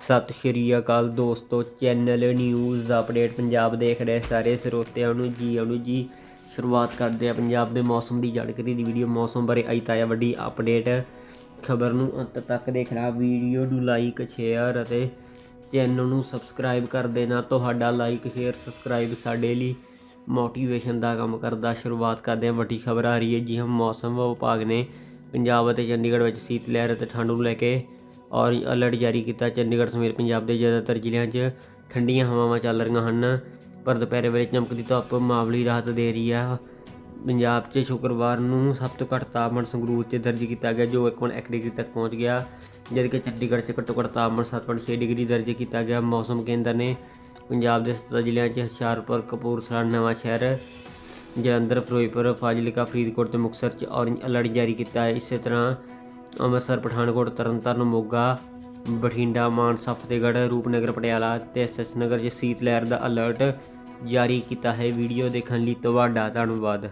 ਸਤਿ ਸ਼੍ਰੀ ਅਕਾਲ ਦੋਸਤੋ, channel news update Punjab ਦੇਖ ਰਹੇ ਸਾਰੇ ਸਰੋਤਿਆਂ ਨੂੰ ਜੀ ਆਇਆਂ ਨੂੰ ਜੀ। ਸ਼ੁਰੂਆਤ ਕਰਦੇ ਆ ਪੰਜਾਬ ਦੇ ਮੌਸਮ ਦੀ ਜਾਣਕਾਰੀ ਦੀ ਵੀਡੀਓ ਮੌਸਮ ਬਾਰੇ। ਆਈ ਤਾਇਆ ਵੱਡੀ ਅਪਡੇਟ। ਖਬਰ ਨੂੰ ਅੰਤ ਤੱਕ ਦੇਖਣਾ, ਵੀਡੀਓ ਨੂੰ ਲਾਈਕ ਸ਼ੇਅਰ ਅਤੇ ਚੈਨਲ ਨੂੰ ਸਬਸਕ੍ਰਾਈਬ ਕਰ ਦੇਣਾ। ਤੁਹਾਡਾ ਲਾਈਕ ਸ਼ੇਅਰ ਸਬਸਕ੍ਰਾਈਬ ਸਾਡੇ ਲਈ ਮੋਟੀਵੇਸ਼ਨ ਦਾ ਕੰਮ ਕਰਦਾ। ਸ਼ੁਰੂਆਤ ਕਰਦੇ ਹਾਂ ਵੱਡੀ ਖਬਰ ਆ ਰਹੀ ਹੈ ਜੀ ਹਮ ਮੌਸਮ ਵਿਭਾਗ ਨੇ ਪੰਜਾਬ ਅਤੇ ਚੰਡੀਗੜ੍ਹ ਵਿੱਚ ਸੀਤ ਲਹਿਰ ਅਤੇ ਠੰਡ ਨੂੰ ਲੈ ਕੇ ਔਰੇਂਜ ਅਲਰਟ ਜਾਰੀ ਕੀਤਾ, ਚੰਡੀਗੜ੍ਹ ਸਮੇਤ ਪੰਜਾਬ ਦੇ ਜ਼ਿਆਦਾਤਰ ਜ਼ਿਲ੍ਹਿਆਂ 'ਚ ਠੰਡੀਆਂ ਹਵਾਵਾਂ ਚੱਲ ਰਹੀਆਂ ਹਨ, ਪਰ ਦੁਪਹਿਰ ਵੇਲੇ ਚਮਕਦੀ ਧੁੱਪ ਮਾਮੂਲੀ ਰਾਹਤ ਦੇ ਰਹੀ ਹੈ ਪੰਜਾਬ 'ਚ ਸ਼ੁੱਕਰਵਾਰ ਨੂੰ ਸਭ ਤੋਂ ਘੱਟ ਤਾਪਮਾਨ ਸੰਗਰੂਰ 'ਚ ਦਰਜ ਕੀਤਾ ਗਿਆ, ਜੋ 1.1 ਡਿਗਰੀ ਤੱਕ ਪਹੁੰਚ ਗਿਆ, ਜਦਕਿ ਚੰਡੀਗੜ੍ਹ 'ਚ ਘੱਟੋ ਘੱਟ ਤਾਪਮਾਨ 7.6 ਡਿਗਰੀ ਦਰਜ ਕੀਤਾ ਗਿਆ। ਮੌਸਮ ਕੇਂਦਰ ਨੇ ਪੰਜਾਬ ਦੇ 7 ਜ਼ਿਲ੍ਹਿਆਂ 'ਚ ਹੁਸ਼ਿਆਰਪੁਰ, ਕਪੂਰਥਲਾ ਨਵਾਂ ਸ਼ਹਿਰ ਜਲੰਧਰ, ਫਿਰੋਜ਼ਪੁਰ, ਫਾਜ਼ਿਲਕਾ, ਫਰੀਦਕੋਟ ਤੇ ਮੁਕਤਸਰ 'ਚ ਔਰੇਂਜ ਅਲਰਟ ਜਾਰੀ ਕੀਤਾ ਹੈ। ਇਸੇ ਤਰ੍ਹਾਂ ਅੰਮ੍ਰਿਤਸਰ, ਪਠਾਨਕੋਟ, ਤਰਨਤਾਰਨ, ਮੋਗਾ, ਬਠਿੰਡਾ, ਮਾਨਸਾ, ਫਤਿਹਗੜ੍ਹ, ਰੂਪਨਗਰ, ਪਟਿਆਲਾ ਤੇ ਐਸਐਸ ਨਗਰ 'ਚ ਸੀਤ ਲਹਿਰ ਦਾ ਅਲਰਟ ਜਾਰੀ ਕੀਤਾ ਹੈ। ਵੀਡੀਓ ਦੇਖਣ ਲਈ ਤੁਹਾਡਾ ਧੰਨਵਾਦ।